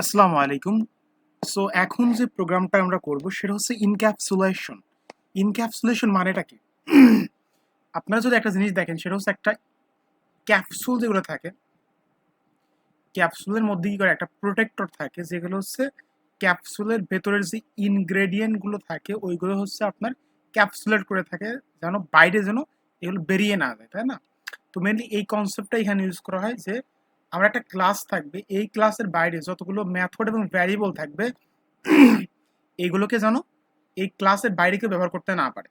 আসসালামু আলাইকুম। সো এখন যে প্রোগ্রামটা আমরা করব সেটা হচ্ছে ইনক্যাপসুলেশন ইনক্যাপসুলেশন মানেটা কি? আপনারা যদি একটা জিনিস দেখেন, সেটা হচ্ছে একটা ক্যাপসুল যেগুলো থাকে ক্যাপসুলের মধ্যে কি করে? একটা প্রোটেক্টর থাকে, যেগুলো হচ্ছে ক্যাপসুলের ভেতরের যে ইনগ্রেডিয়েন্টগুলো থাকে, ওইগুলো হচ্ছে আপনার ক্যাপসুলেট করে থাকে, যেন বাইরে যেন এগুলো বেরিয়ে না যায়, তাই না? তো মেনলি এই কনসেপ্টটা এখানে ইউজ করা হয় যে আমার একটা ক্লাস থাকবে। এই ক্লাসের বাইরে যতগুলো মেথড এবং ভ্যারিয়েবল থাকবে, এইগুলোকে যেন এই ক্লাসের বাইরে কেউ ব্যবহার করতে না পারে।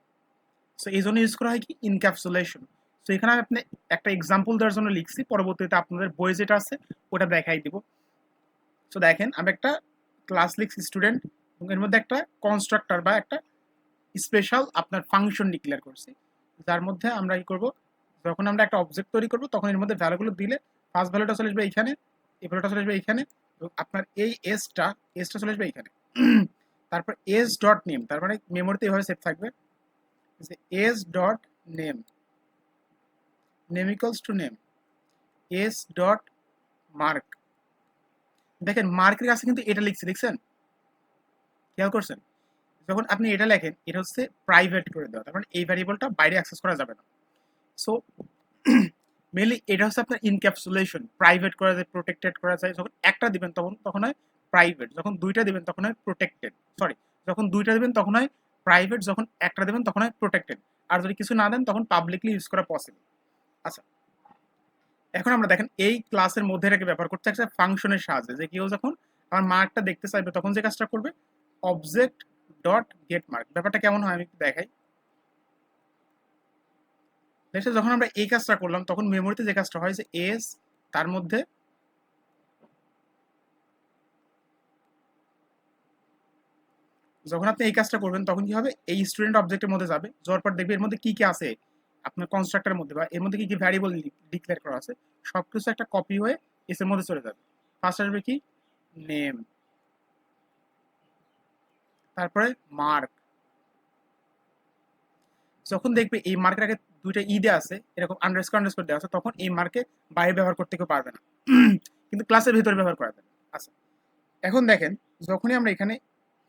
সো এই জন্য ইউজ করা হয় কি? ইনক্যাপসুলেশন তো এখানে আমি আপনি একটা এক্সাম্পল দেওয়ার জন্য লিখছি। পরবর্তীতে আপনাদের বই যেটা আছে, ওটা দেখাই দিব। সো দেখেন, আমি একটা ক্লাস লিখছি স্টুডেন্ট এবং এর মধ্যে একটা কনস্ট্রাক্টর বা একটা স্পেশাল আপনার ফাংশন ডিক্লেয়ার করছি। যার মধ্যে আমরা কি করব? যখন আমরা একটা অবজেক্ট তৈরি করব, তখন এর মধ্যে ভ্যালুগুলো দিলে ফার্স্ট ভ্যালুটা চলে আসবে এইখানে, এই ভ্যালুটা চলে আসবে এইখানে আপনার এই এসটা এসটা চলে আসবে এইখানে। তারপর এস ডট নেম তার মানে মেমোরিতে এইভাবে সেভ থাকবে। S dot name name equals to name S dot mark দেখেন মার্কের কাছে কিন্তু এটা লিখছে, দেখছেন? খেয়াল করছেন? যখন আপনি এটা লেখেন, এটা হচ্ছে প্রাইভেট করে দেওয়া, তার মানে এই ভ্যারিয়েবলটা বাইরে অ্যাক্সেস করা যাবে না। সো মেনলি এটা হচ্ছে আপনার ইনক্যাপসুলেশন প্রাইভেট করা যায় প্রোটেক্টেড করা যায়, যখন একটা দিবেন তখন তখন হয় প্রাইভেট যখন দুইটা দিবেন তখন হয় প্রোটেক্টেড সরি যখন দুইটা দিবেন তখন হয় প্রাইভেট যখন একটা দেবেন তখন হয় প্রোটেক্টেড আর যদি কিছু না দেন তখন পাবলিকলি ইউজ করা পসিবল আচ্ছা এখন আমরা দেখেন এই ক্লাসের মধ্যে এটাকে ব্যবহার করতে একটা ফাংশনের সাহায্যে, যে কেউ যখন আমার মার্কটা দেখতে চাইবে তখন যে কাজটা করবে অবজেক্ট ডট গেট মার্ক ব্যাপারটা কেমন হয় আমি একটু দেখাই। দেখছে যখন আমরা এই কাজটা করলাম, তখন মেমোরিতে যে কাজটা হয় যে এস তার মধ্যে যখন আপনি এই কাজটা করবেন, তখন কি হবে? এই স্টুডেন্ট অবজেক্টের মধ্যে যাবে। যাওয়ার পর দেখবে এর মধ্যে কি কি আছে? আপনার কনস্ট্রাক্টরের মধ্যে বা এর মধ্যে কি কি ভ্যারিয়েবল ডিক্লেয়ার করা আছে? সব কিছু একটা কপি হয়ে এস এর মধ্যে চলে যাবে। ফার্স্ট আসবে কি? নেম তারপরে মার্ক যখন দেখবে এই মার্কের আগে দুইটা ই দেওয়া আছে, এরকম আন্ডারস্কোর আন্ডারস্কোর দেওয়া আছে, তখন এই মার্কে বাইরে ব্যবহার করতে কেউ পারবে না। কিন্তু ক্লাসের ভিতরে ব্যবহার করা যাবে। আচ্ছা এখন দেখেন, যখনই আমরা এখানে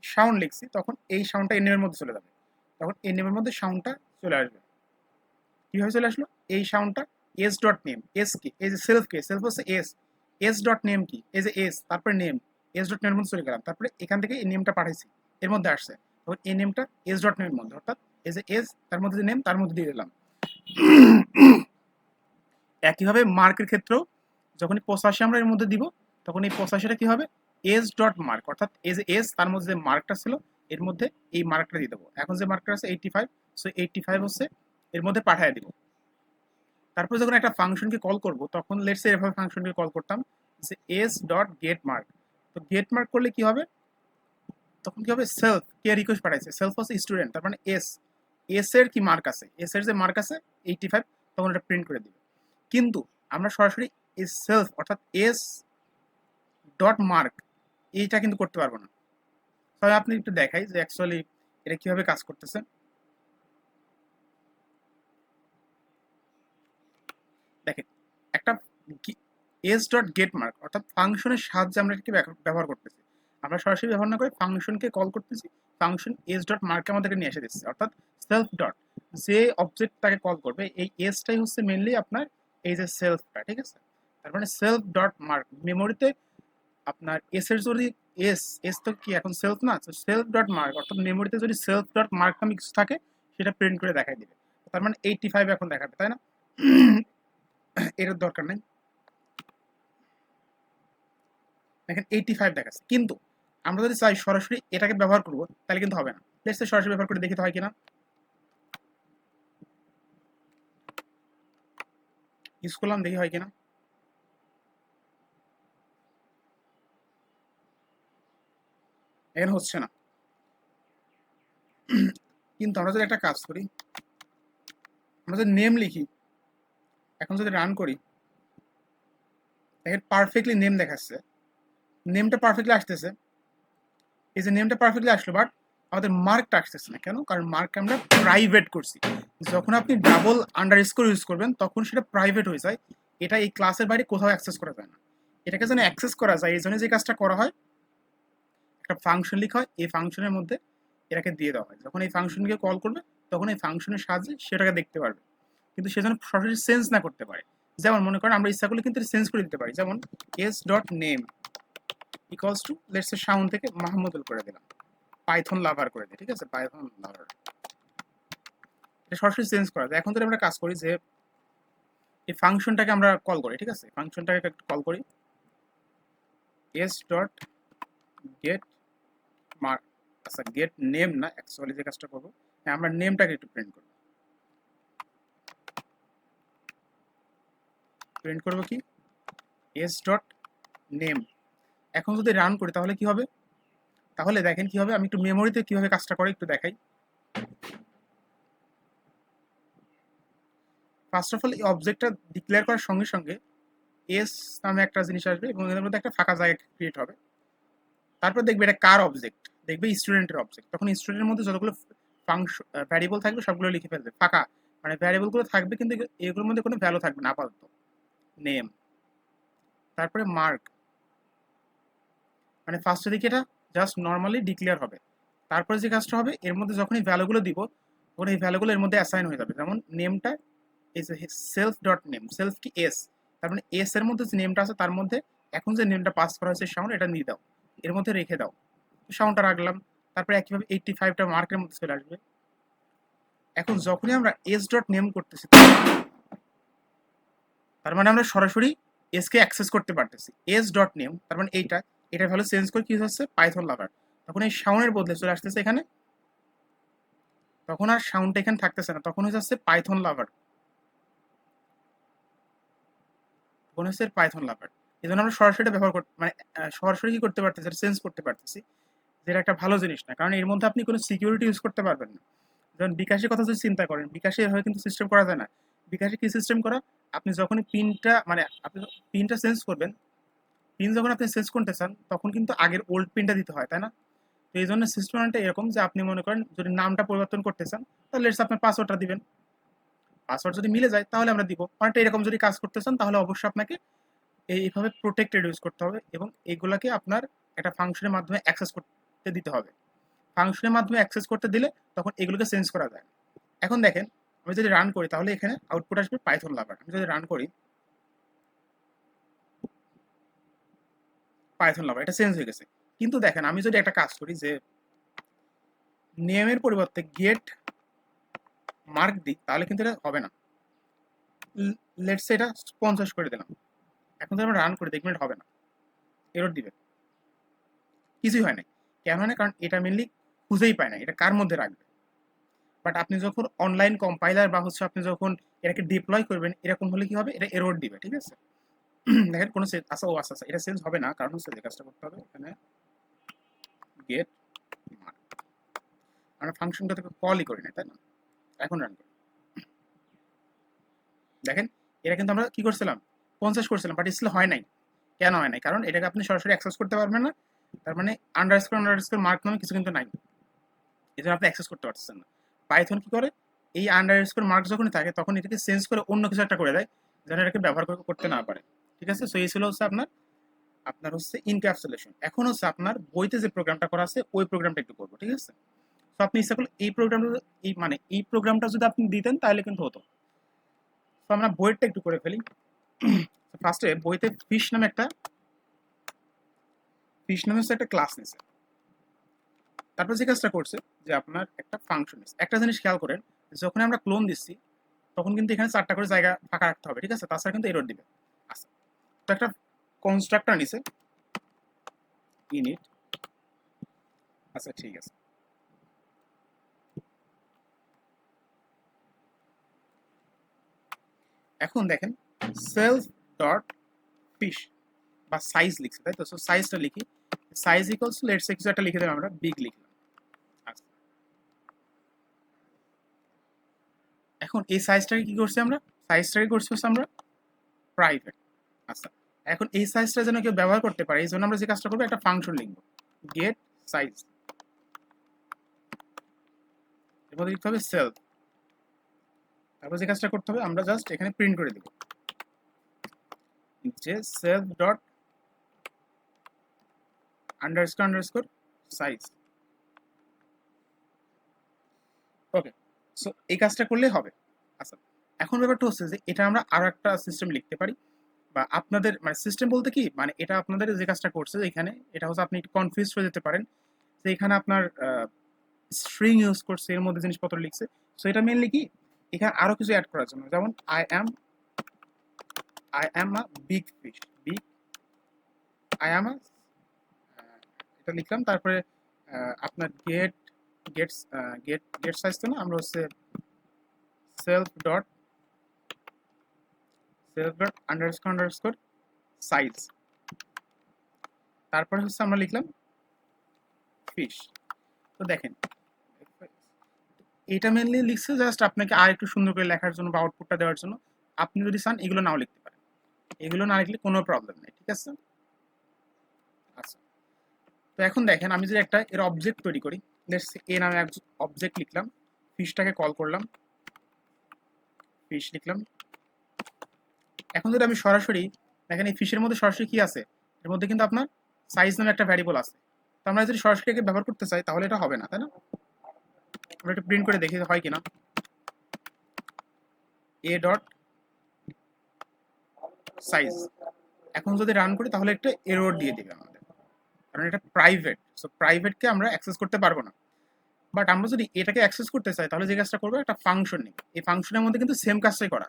সাউন্ড লিখছি, তখন এই সাউন্ডটা এন এর মধ্যে চলে যাবে। তখন এন এর মধ্যে সাউন্ডটা চলে আসবে। কীভাবে চলে আসলো? এই সাউন্ডটা এস ডট নেম এস কি? এই যে সেলফ কে সেলফ হচ্ছে এস এস ডট নেম কি? এই যে এস তারপরে নেম এস ডট নেমের মধ্যে চলে গেলাম, তারপরে এখান থেকে এই নেমটা পাঠাইছি, এর মধ্যে আসছে। তখন এই নেমটা এস ডট নেমের মধ্যে, অর্থাৎ এই যে এস তার মধ্যে যে নেম তার মধ্যে দিয়ে দিলাম। একইভাবে মার্কের ক্ষেত্রেও যখনই পঁচাশি আমরা এর মধ্যে দিব, তখন এই পঁচাশিটা কি হবে? এস ডট মার্ক অর্থাৎ যে এস তার মধ্যে যে মার্কটা ছিল, এর মধ্যে এই মার্কটা দিয়ে দেবো। এখন যে মার্কটা আছে eighty five so eighty five হচ্ছে এর মধ্যে পাঠিয়ে দিব। তারপর যখন একটা ফাংশনকে কল করব, তখন লেটসে এভাবে ফাংশনকে কল করতাম যে এস ডট গেট মার্ক তো গেট মার্ক করলে কি হবে? তখন কি হবে? সেলফ কে রিকোয়েস্ট পাঠাইছে? সেলফ হচ্ছে স্টুডেন্ট তার মানে এস এস এর কি মার্ক আছে? এস এর যে মার্ক আছে এইটটি ফাইভ তখন এটা প্রিন্ট করে দিবে। কিন্তু আমরা সরাসরি এস সেলফ অর্থাৎ এস ডট মার্ক এইটা কিন্তু করতে পারব না। তবে আপনি একটু দেখাই যে অ্যাকচুয়ালি এটা কীভাবে কাজ করতেছে। দেখেন, একটা এস ডট গেট মার্ক অর্থাৎ ফাংশনের সাহায্যে আমরা এটাকে ব্যবহার করতেছি। আমরা সরাসরি ব্যবহার না করে ফাংশনকে কল করতেছি, ফাংশন এস ডট মার্ক আমাদেরকে নিয়ে এসে দিচ্ছে, অর্থাৎ সেলফ ডট যে অবজেক্ট তাকে কল করবে, এই এসটাই হচ্ছে মেনলি আপনার এই যে সেলফটা ঠিক আছে? তার মানে সেলফ ডট মার্ক মেমোরিতে আপনার এস এর যদি এস এস তো কি এখন সেলফ না? সেলফ ডট মার্ক অর্থাৎ মেমোরিতে যদি সেলফ ডট মার্ক নামে কিছু থাকে, সেটা প্রিন্ট করে দেখাই দিবে। তার মানে এইটি ফাইভ এখন দেখাবে, তাই না? এর দরকার নেই। দেখেন এইটটি ফাইভ দেখাচ্ছে। কিন্তু আমরা যদি চাই সরাসরি এটাকে ব্যবহার করব, তাহলে কিন্তু হবে না। সরাসরি ব্যবহার করে দেখিতে হয় কিনা। ইউজ করলাম, দেখি হয় কিনা। এখানে হচ্ছে না। কিন্তু আমরা যদি একটা কাজ করি, আমরা যদি নেম লিখি, এখন যদি রান করি, দেখেন পারফেক্টলি নেম দেখাচ্ছে। নেমটা পারফেক্টলি আসতেছে। এই যে নেমটা পারফেক্টলি আসলো বাট আমাদের মার্কটা আসতেছে না। কেন? কারণ মার্ক আমরা প্রাইভেট করছি। যখন আপনি ডাবল আন্ডার স্কোর ইউজ করবেন, তখন সেটা প্রাইভেট হয়ে যায়। এটা এই ক্লাসের বাইরে কোথাও অ্যাক্সেস করা যায় না। এটাকে যেন অ্যাক্সেস করা যায়, এই জন্য যে কাজটা করা হয়, একটা ফাংশন লিখা হয়, এই ফাংশনের মধ্যে এটাকে দিয়ে দেওয়া হয়। যখন এই ফাংশনকে কল করবে, তখন এই ফাংশনের সাহায্যে সেটাকে দেখতে পারবে। কিন্তু সে যেন সরাসরি সেন্স না করতে পারে। যেমন মনে করেন, আমরা ইচ্ছা করলে কিন্তু সেন্স করে দিতে পারি। যেমন S dot name equals to let's sound থেকে মাহমুদুল করে দিলাম। পাইথন লাভার করে দিই, ঠিক আছে? পাইথন লাভার এটা সরাসরি চেঞ্জ করা। যায় এখন যদি আমরা কাজ করি যে, এই ফাংশনটাকে আমরা কল করি, ঠিক আছে? ফাংশনটাকে কল করি। এস ডট গেট মার্ক আচ্ছা গেট নেম না অ্যাকচুয়ালি যে কাজটা করব হ্যাঁ আমরা নেমটাকে একটু প্রিন্ট করব। প্রিন্ট করব কি? এস ডট নেম এখন যদি রান করি, তাহলে কি হবে? তাহলে দেখেন কি হবে? আমি একটু মেমোরিতে কীভাবে কাজটা করে একটু দেখাই। ফার্স্ট অফ অল এই অবজেক্টটা ডিক্লেয়ার করার সঙ্গে সঙ্গে এস নামে একটা জিনিস আসবে এবং এর মধ্যে একটা ফাঁকা জায়গা ক্রিয়েট হবে। তারপর দেখবে এটা কার অবজেক্ট দেখবে স্টুডেন্টের অবজেক্ট তখন স্টুডেন্টের মধ্যে যতগুলো ফাংশন ভ্যারিয়েবল থাকবে সবগুলো লিখে ফেলবে। ফাঁকা। মানে ভ্যারিয়েবলগুলো থাকবে কিন্তু এগুলোর মধ্যে কোনো ভ্যালু থাকবে না আপাতত। নেম তারপরে মার্ক মানে ফার্স্টের দিকে এটা জাস্ট নর্মালি ডিক্লেয়ার হবে। তারপরে যে কাজটা হবে, এর মধ্যে যখন এই ভ্যালুগুলো দিব, তখন এই ভ্যালুগুলো এর মধ্যে অ্যাসাইন হয়ে যাবে। যেমন নেমটা is self dot name self কি এস তার মানে এস এর মধ্যে যে নেমটা আছে, তার মধ্যে এখন যে নেমটা পাস করা হয়েছে, সাউন্ড এটা নিয়ে দাও। এর মধ্যে রেখে দাও। সাউন্ডটা রাখলাম, তারপরে একইভাবে এইটটি ফাইভটা মার্কের মধ্যে চলে আসবে। এখন যখনই আমরা এস ডট নেম করতেছি, তার মানে আমরা সরাসরি এস কে অ্যাক্সেস করতে পারতেছি। এস ডট নেম তার মানে এইটা, এটা ভ্যালু চেঞ্জ করে কি হচ্ছে? পাইথন লাভার তখন এই সাউন্ডের বদলে চলে আসতেছে এখানে। তখন আর সাউন্ডটা এখানে থাকতেছে না, তখন হয়ে যাচ্ছে পাইথন লাভার তখন হচ্ছে পাইথন লাভার এই জন্য আমরা সরাসরি ব্যবহার করতে মানে সরাসরি কি করতে পারতেছি? চেঞ্জ করতে পারতেছি যেটা একটা ভালো জিনিস না। কারণ এর মধ্যে আপনি কোনো সিকিউরিটি ইউজ করতে পারবেন না। যেমন বিকাশের কথা যদি চিন্তা করেন, বিকাশে এভাবে কিন্তু সিস্টেম করা যায় না। বিকাশে কি সিস্টেম করা? আপনি যখনই পিনটা মানে আপনি পিনটা চেঞ্জ করবেন, পিন যখন আপনি চেঞ্জ করতে চান, তখন কিন্তু আগের ওল্ড পিনটা দিতে হয়, তাই না? তো এই জন্য সিস্টেমটা এরকম যে আপনি মনে করেন যদি নামটা পরিবর্তন করতে চান, তাহলে আপনার পাসওয়ার্ডটা দিবেন। পাসওয়ার্ড যদি মিলে যায়, তাহলে আমরা দিব। অনেকটা এরকম যদি কাজ করতে চান, তাহলে অবশ্যই আপনাকে এইভাবে প্রোটেক্টেড ইউজ করতে হবে এবং এইগুলাকে আপনার একটা ফাংশনের মাধ্যমে অ্যাক্সেস করতে দিতে হবে। ফাংশনের মাধ্যমে অ্যাক্সেস করতে দিলে তখন এগুলোকে চেঞ্জ করা যায়। এখন দেখেন, আমি যদি রান করি, তাহলে এখানে আউটপুট আসবে পাইথন লাভার আমি যদি রান করি পাইথন লাভার এটা চেঞ্জ হয়ে গেছে। কিন্তু দেখেন, আমি যদি একটা কাজ করি যে নেমের পরিবর্তে গেট মার্ক দিই, তাহলে কিন্তু এটা হবে না। লেটস এটা পঞ্চাশ করে দিলাম। এখন তো আমরা রান করে দেখবেন এটা হবে না। এরর দিবে। কিছুই হয় না কেন হয় না কারণ এটা মেনলি খুঁজেই পায় না এটা কার মধ্যে রাখবে? বাট আপনি যখন অনলাইন কম্পাইলার বা হচ্ছে আপনি যখন এটাকে ডিপ্লয় করবেন, এরকম হলে কি হবে? এটা এরর দিবে, ঠিক আছে? দেখেন, কোনো আচ্ছা ও আচ্ছা আচ্ছা এটা চেঞ্জ হবে না। কারণ হচ্ছে যে কাজটা করতে হবে, এখানে গেট আমরা ফাংশনটা থেকে কলই করি না তাই না? এখন রান করি দেখেন, এটা কিন্তু আমরা কি করছিলাম? পঞ্চাশ করছিলাম বাট স্টিল হয় নাই। কেন হয় নাই? কারণ এটাকে আপনি সরাসরি অ্যাক্সেস করতে পারবেন না। তার মানে মার্ক নামে কিছু কিন্তু নাই। আপনি অ্যাক্সেস করতে না। পাইথন কি করে? এই আন্ডার স্কোর মার্ক যখনই থাকে, তখন এটাকে চেঞ্জ করে অন্য কিছু একটা করে দেয়, যেন এটাকে ব্যবহার করতে না পারে। ঠিক আছে? সো এই ছিল হচ্ছে আপনার আপনার হচ্ছে ইনক্যাপসুলেশন এখন হচ্ছে আপনার বইতে যে প্রোগ্রামটা করা আছে, ওই প্রোগ্রামটা একটু করব, ঠিক আছে? তো আপনি ইচ্ছা করলে এই প্রোগ্রামটা এই মানে এই প্রোগ্রামটা যদি আপনি দিতেন, তাহলে কিন্তু হতো। তো আমরা বইটা একটু করে ফেলি। ফার্স্টে বইতে ফিশ নামে একটা ফিশ নামে হচ্ছে একটা ক্লাস নিছে। তারপর যে কাজটা করছে, যে আপনার একটা ফাংশন একটা জিনিস খেয়াল করেন যখন আমরা ক্লোন দিচ্ছি, তখন কিন্তু এখানে চারটা করে জায়গা ফাঁকা রাখতে হবে, ঠিক আছে? তাছাড়া কিন্তু এরর দিবে। আচ্ছা। তো একটা কনস্ট্রাক্টর নিছে। ইনিট আচ্ছা ঠিক আছে। এখন দেখেন সেলফ ডট ফিশ বা সাইজ লিখছে, তাই তো? সো সাইজটা লিখি। সাইজ ইকুয়ালস লেটস কিছু একটা লিখে দেবো, আমরা বিগ লিখলাম। আচ্ছা। এখন এই সাইজটাকে কি করছি আমরা? সাইজটাকে করছি হচ্ছে আমরা প্রাইভেট আচ্ছা। এখন এই সাইজটা যেন কেউ ব্যবহার করতে পারে, এই জন্য আমরা যে কাজটা করব, একটা ফাংশন লিখব। গেট সাইজ এর লিখতে হবে সেলফ তারপর যে কাজটা করতে হবে, আমরা জাস্ট এখানে প্রিন্ট করে দেব। যে self dot underscore underscore size okay so এই কাজটা করলেই হবে। আচ্ছা এখন ব্যাপারটা হচ্ছে যে এটা আমরা আরও একটা সিস্টেম লিখতে পারি, বা আপনাদের মানে সিস্টেম বলতে কি মানে এটা আপনাদের যে কাজটা করছে এখানে, এটা হচ্ছে আপনি একটু কনফিউজ হয়ে যেতে পারেন। যে এখানে আপনার স্ট্রিং ইউজ করছে, এর মধ্যে জিনিসপত্র লিখছে। সো এটা মেনলি কি এখানে আরও কিছু অ্যাড করার জন্য। যেমন I am I am a big fish big I am এটা লিখলাম। তারপরে আপনার get gets get get size তো না? আমরা হচ্ছে self dot self dot underscore underscore size তারপরে হচ্ছে আমরা লিখলাম ফিশ তো দেখেন এটা মেনলি লিখছে জাস্ট আপনাকে আর একটু সুন্দর করে লেখার জন্য বা আউটপুটটা দেওয়ার জন্য। আপনি যদি চান, এগুলো নাও লিখতে পারেন। এগুলো না লিখলে কোনো প্রবলেম নেই, ঠিক আছে? আচ্ছা। তো এখন দেখেন, আমি যদি একটা এর অবজেক্ট তৈরি করি এ নামে অবজেক্ট লিখলাম ফিশটাকে কল করলাম ফিশ লিখলাম। এখন যদি আমি সরাসরি, দেখেন এই ফিশের মধ্যে সরাসরি কি আছে? এর মধ্যে কিন্তু আপনার সাইজ নামে একটা ভ্যারিয়েবল আছে। তো আমরা যদি সরাসরি ব্যবহার করতে চাই, তাহলে এটা হবে না, তাই না? আমরা একটু প্রিন্ট করে দেখি হয় কিনা। এ ডট সাইজ এখন যদি রান করি, তাহলে একটা এরর দিয়ে দিবে আমাদের। কারণ এটা প্রাইভেট সো প্রাইভেটকে আমরা অ্যাক্সেস করতে পারব না। বাট আমরা যদি এটাকে অ্যাক্সেস করতে চাই, তাহলে যে কাজটা করব, একটা ফাংশন নেই এই ফাংশনের মধ্যে কিন্তু সেম কাজটাই করা।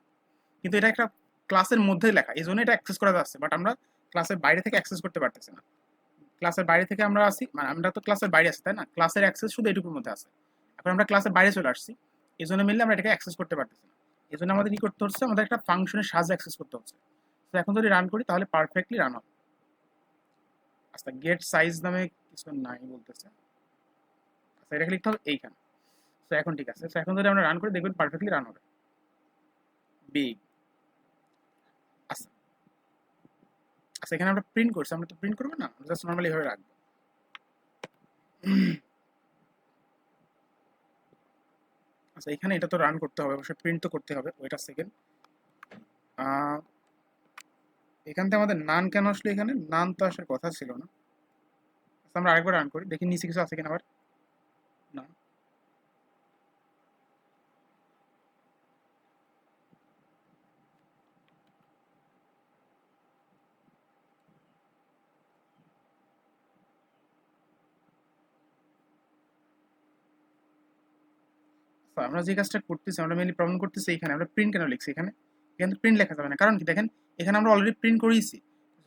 কিন্তু এটা একটা ক্লাসের মধ্যেই লেখা। এই জন্য এটা অ্যাক্সেস করা যাচ্ছে। বাট আমরা ক্লাসের বাইরে থেকে অ্যাক্সেস করতে পারতেছি না। ক্লাসের বাইরে থেকে আমরা আসি। মানে আমরা তো ক্লাসের বাইরে আসি তাই না? ক্লাসের অ্যাক্সেস শুধু এটুকুর মধ্যে আছে। এখন আমরা ক্লাসের বাইরে চলে আসছি। এই জন্য মিললে আমরা এটাকে অ্যাক্সেস করতে পারতেছি না। এই জন্য আমাদের কি করতে হচ্ছে? আমাদের একটা ফাংশনের সাহায্যে অ্যাক্সেস করতে হচ্ছে। তো এখন যদি রান করি, তাহলে পারফেক্টলি রান হবে। আচ্ছা গেট সাইজ নামে কিছু নাই বলতেছে। আচ্ছা এটাকে লিখতে হবে এইখানে। তো এখন ঠিক আছে। তো এখন যদি আমরা রান করি, দেখবেন পারফেক্টলি রান হবে। বিগ আচ্ছা। আচ্ছা এখানে আমরা প্রিন্ট করছি। আমরা তো প্রিন্ট করব না? জাস্ট নর্মালি এভাবে রাখব। আচ্ছা এখানে এটা তো রান করতে হবে, অবশ্যই প্রিন্ট তো করতে হবে ওইটা সেকেন্ড এখান থেকে আমাদের নান কেন আসলো এখানে? নান তো আসার কথা ছিল না। আচ্ছা আমরা আরেকবার রান করি, দেখি নিচে কিছু আছে কিনা আবার না আমরা যে কাজটা করতেছি, আমরা মেনলি প্রবলেম করতেছি এখানে আমরা প্রিন্ট কেন লিখছি এখানে? এখানে প্রিন্ট লেখা যাবে না। কারণ কি? দেখেন, এখানে আমরা অলরেডি প্রিন্ট করেইছি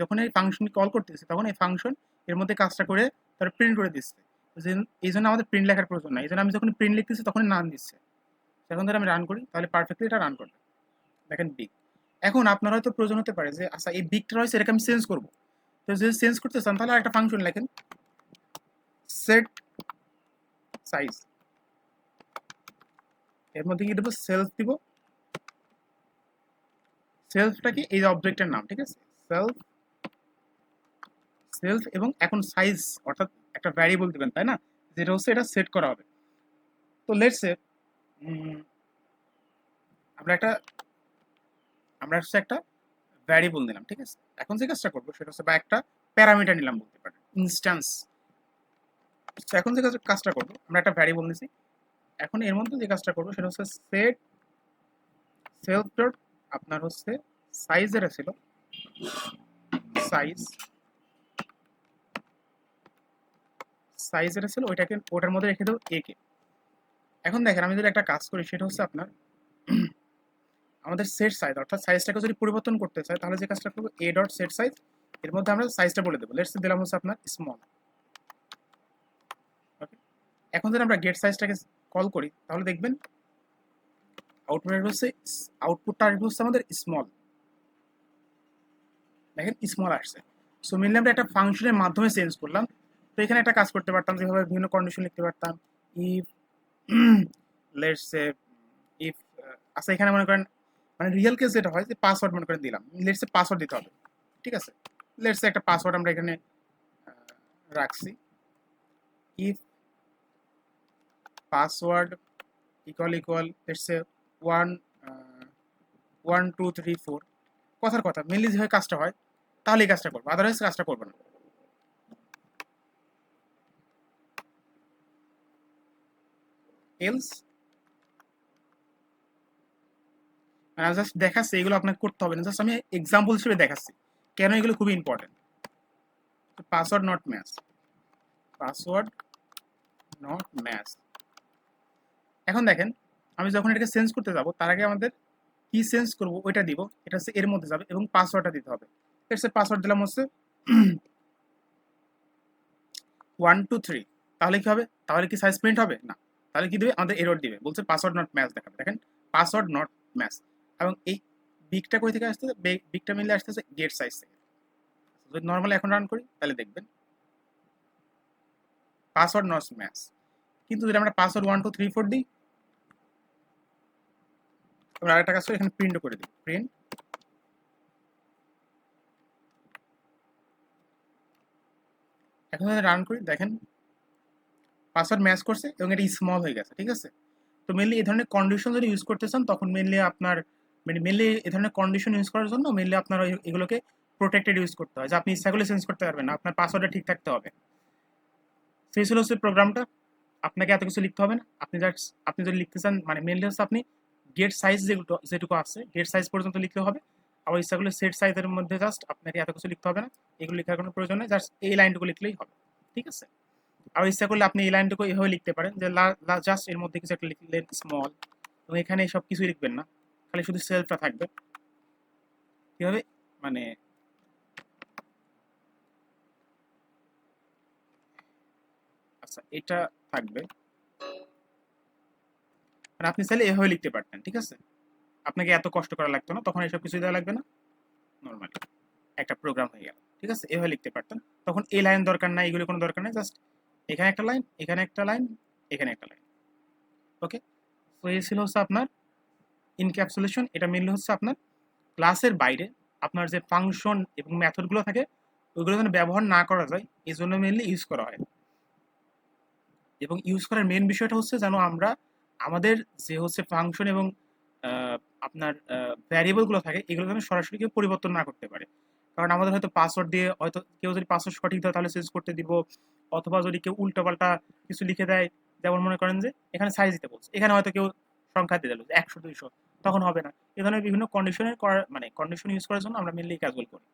যখন এই ফাংশন কল করতেছি, তখন এই ফাংশন এর মধ্যে কাজটা করে তার প্রিন্ট করে দিচ্ছে। এই জন্য আমাদের প্রিন্ট লেখার প্রয়োজন নাই। এই জন্য আমি যখন প্রিন্ট লিখতেছি তখন নাম দিচ্ছে। এখন ধরে আমি রান করি, তাহলে পারফেক্টলি এটা রান করবে দেখেন বিগ এখন আপনার হয়তো প্রয়োজন হতে পারে যে আচ্ছা এই বিগটা রয়েছে, এটাকে আমি চেঞ্জ করব। তো যদি চেঞ্জ করতে চান, তাহলে একটা ফাংশন লেখেন। সেট সাইজ এর মধ্যে কি দেবো? সেলফ দিব। সেলফটা কি? এই অবজেক্টের নাম, ঠিক আছে? সেলফ সেলফ এবং এখন সাইজ অর্থাৎ একটা ভ্যারিয়েবল দিবেন, তাই না? যেটা হচ্ছে এটা সেট করা হবে। তো লেটস সে আমরা একটা, আমরা হচ্ছে একটা ভ্যারিয়েবল নিলাম, ঠিক আছে? এখন যে কাজটা করব, সেটা হচ্ছে বা একটা প্যারামিটার নিলাম বলতে পারেন ইনস্ট্যান্স এখন যে কাজটা করব, আমরা একটা ভ্যারিয়েবল নিছি। এখন এর মধ্যে যে কাজটা করব সেটা হচ্ছে সেট সেলফ ডট আপনার হচ্ছে সাইজের ছিল। সাইজ সাইজের ছিল, ওইটাকে, ওটার মধ্যে রেখে দেবো এ কে। এখন দেখেন, আমি যদি একটা কাজ করি, সেটা হচ্ছে আপনার, আমাদের সেট সাইজ অর্থাৎ সাইজটাকে যদি পরিবর্তন করতে চাই, তাহলে যে কাজটা করব এ ডট সেট সাইজ এর মধ্যে আমরা সাইজটা বলে দেবো। লেটস দিলাম হচ্ছে আপনার স্মল এখন যদি আমরা গেট সাইজটাকে কল করি, তাহলে দেখবেন আউটপুট হচ্ছে আউটপুটটা আসবে হচ্ছে আমাদের স্মল দেখেন স্মল আসছে। সো মেনলি আমরা একটা ফাংশনের মাধ্যমে চেঞ্জ করলাম। তো এখানে একটা কাজ করতে পারতাম, যেভাবে বিভিন্ন কন্ডিশন লিখতে পারতাম। ইফ লেটস সে ইফ আচ্ছা এখানে মনে করেন মানে রিয়েল কেস যেটা হয়, যে পাসওয়ার্ড মনে করেন দিলাম। লেটস এ পাসওয়ার্ড দিতে হবে, ঠিক আছে? লেটস একটা পাসওয়ার্ড আমরা এখানে রাখছি। If password equal equal let's A one one two three four কথার কথা মেনলি যেভাবে কাজটা হয় তাহলে এই কাজটা করব আদারওয়াইজ কাজটা করব না। এলস জাস্ট দেখাচ্ছি, এগুলো আপনাকে করতে হবে না জাস্ট আমি এক্সাম্পল হিসেবে দেখাচ্ছি, কেন এগুলো খুবই important password not match password not match এখন দেখেন, আমি যখন এটাকে চেঞ্জ করতে যাব, তার আগে আমাদের কি চেঞ্জ করব, ওইটা দিব, এটা হচ্ছে এর মধ্যে যাবে এবং পাসওয়ার্ডটা দিতে হবে। এর পাসওয়ার্ড দিলাম হচ্ছে ওয়ান টু থ্রি তাহলে কি হবে? তাহলে কি সাইজ প্রিন্ট হবে? না। তাহলে কি দেবে? আমাদের এরর দিবে। বলছে পাসওয়ার্ড নট ম্যাচ দেখাবে। দেখেন পাসওয়ার্ড নট ম্যাচ এবং এই বিগটা কই থেকে আসতেছে? বিগটা মিলে আসতেছে গেট সাইজ থেকে। যদি নর্মালি এখন রান করি, তাহলে দেখবেন পাসওয়ার্ড নট ম্যাচ কিন্তু যদি আমরা password one two three four দিই আমরা আরেকটা কাজ এখানে প্রিন্ট করে দিই। প্রিন্ট এখন যদি রান করি, দেখেন পাসওয়ার্ড ম্যাচ করছে এবং এটা স্মল হয়ে গেছে, ঠিক আছে? তো মেনলি এই ধরনের কন্ডিশন যদি ইউজ করতে চান, তখন মেনলি আপনার মানে মেনলি এই ধরনের কন্ডিশন ইউজ করার জন্য মেনলি আপনার এগুলোকে প্রোটেক্টেড ইউজ করতে হয়। যে আপনি ইচ্ছা চেঞ্জ করতে পারবেন না, আপনার পাসওয়ার্ডটা ঠিক থাকতে হবে। সেই ছিল হচ্ছে প্রোগ্রামটা আপনাকে এত কিছু লিখতে হবে না। আপনি জাস্ট আপনি যদি লিখতে চান মানে মেনলি হচ্ছে আপনি গেট সাইজ যেগুলো, যেটুকু আছে গেট সাইজ পর্যন্ত লিখতে হবে। আবার ইচ্ছা সেট সাইজের মধ্যে জাস্ট আপনাকে এত কিছু লিখতে হবে না। এগুলো লেখার কোনো প্রয়োজন নেই জাস্ট এই লাইনটুকু লিখলেই হবে, ঠিক আছে? আর ইচ্ছা করলে আপনি এই লাইনটুকু এভাবে লিখতে পারেন যে জাস্ট এর মধ্যে কিছু একটা লিখলেন স্মল এবং এখানে সব কিছুই লিখবেন না, খালি শুধু সেলফটা থাকবে। কীভাবে? মানে আচ্ছা এটা থাকবে। আর আপনি চাইলে এভাবে লিখতে পারতেন, ঠিক আছে? আপনাকে এত কষ্ট করা লাগতো না, তখন এসব কিছু দেওয়া লাগবে না। নর্মালি একটা প্রোগ্রাম হয়ে গেল, ঠিক আছে? এভাবে লিখতে পারতেন। তখন এই লাইন দরকার নাই, এগুলো কোনো দরকার নেই জাস্ট এখানে একটা লাইন এখানে একটা লাইন এখানে একটা লাইন ওকে তো এই ছিল হচ্ছে আপনার ইনক্যাপসুলেশন এটা মেনলি হচ্ছে আপনার ক্লাসের বাইরে, আপনার যে ফাংশন এবং মেথডগুলো থাকে, ওইগুলো যেন ব্যবহার না করা যায়, এই জন্য মেনলি ইউজ করা হয়। এবং ইউজ করার মেন বিষয়টা হচ্ছে যেন আমরা আমাদের যে হচ্ছে ফাংশন এবং আপনার ভ্যারিয়েবলগুলো থাকে এগুলো যেন সরাসরি কেউ পরিবর্তন না করতে পারে। কারণ আমাদের হয়তো পাসওয়ার্ড দিয়ে হয়তো কেউ যদি পাসওয়ার্ড সঠিক দেয়, তাহলে চেঞ্জ করতে দিব। অথবা যদি কেউ উল্টোপাল্টা কিছু লিখে দেয়, যেমন মনে করেন যে, এখানে সাইজ দিতে বলছে। এখানে হয়তো কেউ সংখ্যা দিয়ে দিল একশো, দুইশো, তখন হবে না। এ ধরনের বিভিন্ন কন্ডিশনের মানে কন্ডিশন ইউজ করার জন্য আমরা মেনলি কাজগুলো করি।